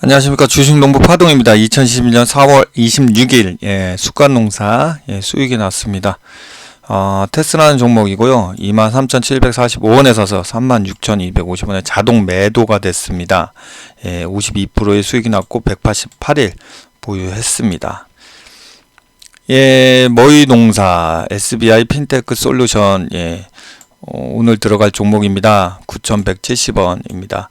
안녕하십니까 주식농부 파동입니다. 2021년 4월 26일 예, 쑥갓농사 예, 수익이 났습니다. 어, 테스라는 종목이고요. 23,745원에 서서 36,250원에 자동 매도가 됐습니다. 예, 52%의 수익이 났고 188일 보유했습니다. 예, 머위 농사 SBI 핀테크 솔루션 예, 어, 오늘 들어갈 종목입니다. 9,170원입니다.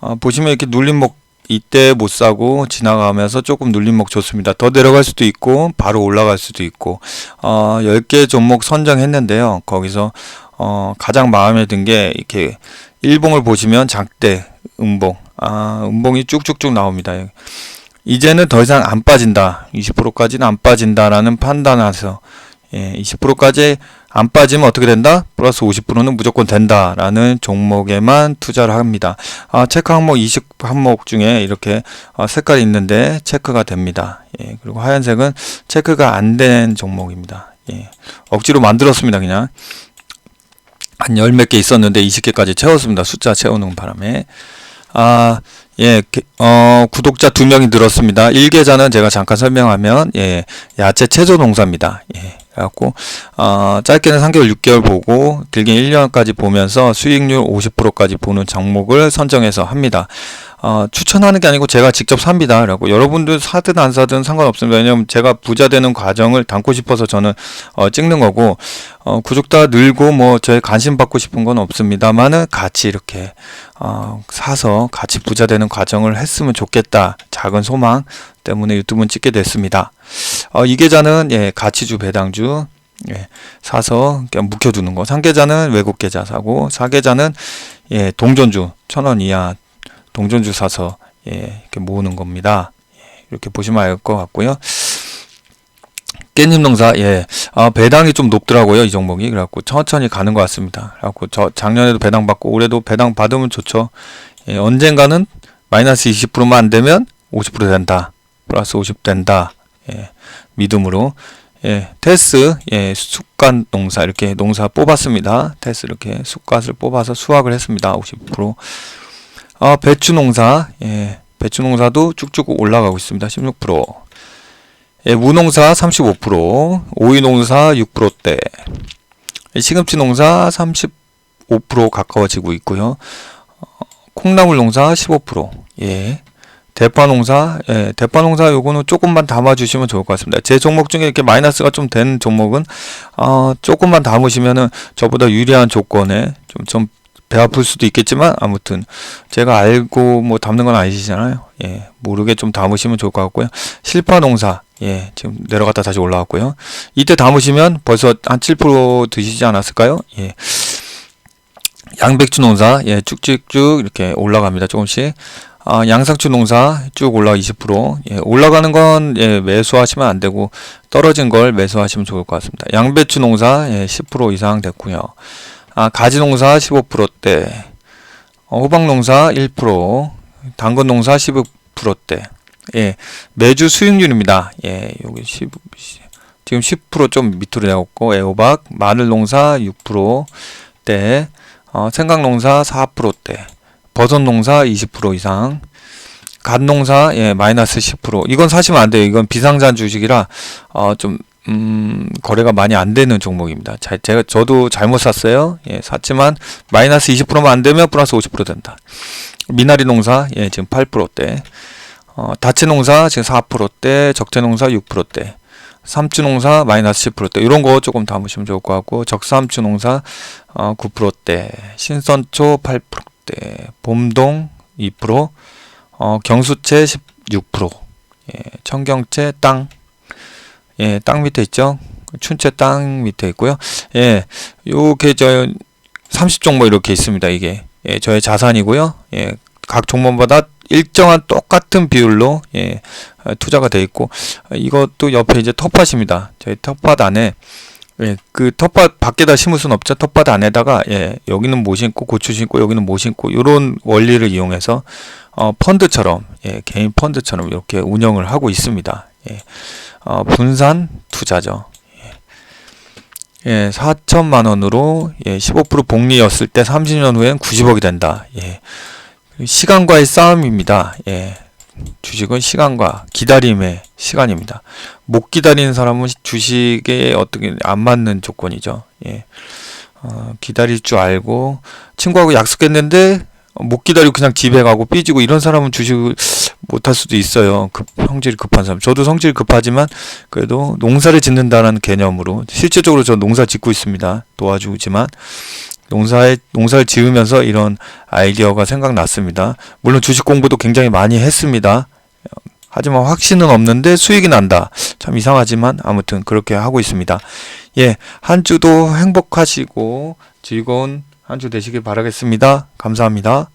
어, 보시면 이렇게 눌림목 이때 못 사고 지나가면서 조금 눌림목 좋습니다. 더 내려갈 수도 있고 바로 올라갈 수도 있고 어 10개 종목 선정했는데요. 거기서 어 가장 마음에 든 게 이렇게 일봉을 보시면 장대 음봉 아 음봉이 쭉쭉쭉 나옵니다. 이제는 더 이상 안 빠진다. 20%까지는 안 빠진다라는 판단에서 예, 20%까지 안 빠지면 어떻게 된다? 플러스 50%는 무조건 된다라는 종목에만 투자를 합니다. 아, 체크 항목 20 항목 중에 이렇게 어, 색깔이 있는데 체크가 됩니다. 예, 그리고 하얀색은 체크가 안 된 종목입니다. 예, 억지로 만들었습니다. 그냥 한 열 몇 개 있었는데 20개까지 채웠습니다. 숫자 채우는 바람에 아, 예, 어, 구독자 두 명이 늘었습니다. 1계좌는 제가 잠깐 설명하면, 예, 야채 채소 농사입니다. 예, 그래갖고, 어, 짧게는 3개월, 6개월 보고, 길게는 1년까지 보면서 수익률 50%까지 보는 종목을 선정해서 합니다. 어, 추천하는 게 아니고 제가 직접 삽니다. 라고 여러분들 사든 안 사든 상관없습니다. 왜냐면 제가 부자 되는 과정을 담고 싶어서 저는 어, 찍는 거고 어, 구독자 늘고 뭐 저희 관심 받고 싶은 건 없습니다만은 같이 이렇게 어, 사서 같이 부자 되는 과정을 했으면 좋겠다. 작은 소망 때문에 유튜브는 찍게 됐습니다. 어, 이 계좌는 예, 가치주 배당주 예, 사서 그냥 묵혀두는 거. 3계좌는 외국 계좌 사고 4계좌는 예, 동전주 천 원 이하 동전주 사서 예, 이렇게 모으는 겁니다. 예, 이렇게 보시면 알 것 같고요. 깻잎 농사, 예, 아, 배당이 좀 높더라고요, 이 종목이. 그래갖고 천천히 가는 것 같습니다. 그래갖고 저 작년에도 배당 받고 올해도 배당 받으면 좋죠. 예, 언젠가는 마이너스 20%만 안 되면 50% 된다. 플러스 50 된다. 예, 믿음으로. 예, 테스, 예, 쑥갓 농사, 이렇게 농사 뽑았습니다. 테스 이렇게 쑥갓을 뽑아서 수확을 했습니다. 50%. 아, 배추 농사, 예, 배추 농사도 쭉쭉 올라가고 있습니다. 16%. 예, 무농사 35%, 오이 농사 6%대, 시금치 농사 35% 가까워지고 있고요. 어, 콩나물 농사 15%, 예, 대파 농사, 예, 대파 농사 요거는 조금만 담아주시면 좋을 것 같습니다. 제 종목 중에 이렇게 마이너스가 좀 된 종목은, 어, 조금만 담으시면은 저보다 유리한 조건에 좀, 좀 배 아플 수도 있겠지만 아무튼 제가 알고 뭐 담는 건 아니시잖아요. 예, 모르게 좀 담으시면 좋을 것 같고요. 실파 농사 예, 지금 내려갔다 다시 올라왔고요. 이때 담으시면 벌써 한 7% 드시지 않았을까요? 예. 양배추 농사 예, 쭉쭉쭉 이렇게 올라갑니다. 조금씩. 아, 양상추 농사 쭉 올라 20% 예, 올라가는 건 예, 매수하시면 안 되고 떨어진 걸 매수하시면 좋을 것 같습니다. 양배추 농사 예, 10% 이상 됐고요. 아, 가지 농사 15%대, 어, 호박 농사 1%, 당근 농사 15%대. 예, 매주 수익률입니다. 예, 여기 10, 지금 10%좀 밑으로 내었고, 애호박, 마늘 농사 6%대, 어, 생강 농사 4%대, 버섯 농사 20% 이상, 갓 농사 예 마이너스 10% 이건 사시면 안 돼요. 이건 비상장 주식이라 어 좀 음, 거래가 많이 안 되는 종목입니다. 자, 제가 저도 잘못 샀어요. 예, 샀지만 마이너스 20%만 안 되면 플러스 50% 된다. 미나리 농사 예, 지금 8%대. 어, 다채 농사 지금 4%대, 적재 농사 6%대. 삼주 농사 마이너스 10%대. 이런 거 조금 담으시면 좋을 것 같고 적삼주 농사 어, 9%대. 신선초 8%대. 봄동 2%. 어, 경수채 16%. 예, 청경채 땅 예, 땅 밑에 있죠. 춘채 땅 밑에 있고요. 예, 요게 저 30종목 이렇게 있습니다. 이게 예, 저의 자산이고요. 예, 각 종목마다 일정한 똑같은 비율로 예, 투자가 돼 있고 이것도 옆에 이제 텃밭입니다. 저희 텃밭 안에 예, 그 텃밭 밖에다 심을 수는 없죠. 텃밭 안에다가 예, 여기는 뭐 심고 고추 심고 여기는 뭐 심고 이런 원리를 이용해서 어, 펀드처럼 예, 개인 펀드처럼 이렇게 운영을 하고 있습니다. 예. 어, 분산 투자죠. 예, 예 4천만 원으로 예, 15% 복리였을 때 30년 후엔 90억이 된다. 예. 시간과의 싸움입니다. 예. 주식은 시간과 기다림의 시간입니다. 못 기다리는 사람은 주식에 어떻게 안 맞는 조건이죠. 예. 어, 기다릴 줄 알고 친구하고 약속했는데 못 기다리고 그냥 집에 가고 삐지고 이런 사람은 주식을 못할 수도 있어요. 급, 성질이 급한 사람. 저도 성질이 급하지만 그래도 농사를 짓는다는 개념으로 실제적으로 저 농사 짓고 있습니다. 도와주지만 농사에 농사를 지으면서 이런 아이디어가 생각났습니다. 물론 주식 공부도 굉장히 많이 했습니다. 하지만 확신은 없는데 수익이 난다. 참 이상하지만 아무튼 그렇게 하고 있습니다. 예, 한 주도 행복하시고 즐거운 한 주 되시길 바라겠습니다. 감사합니다.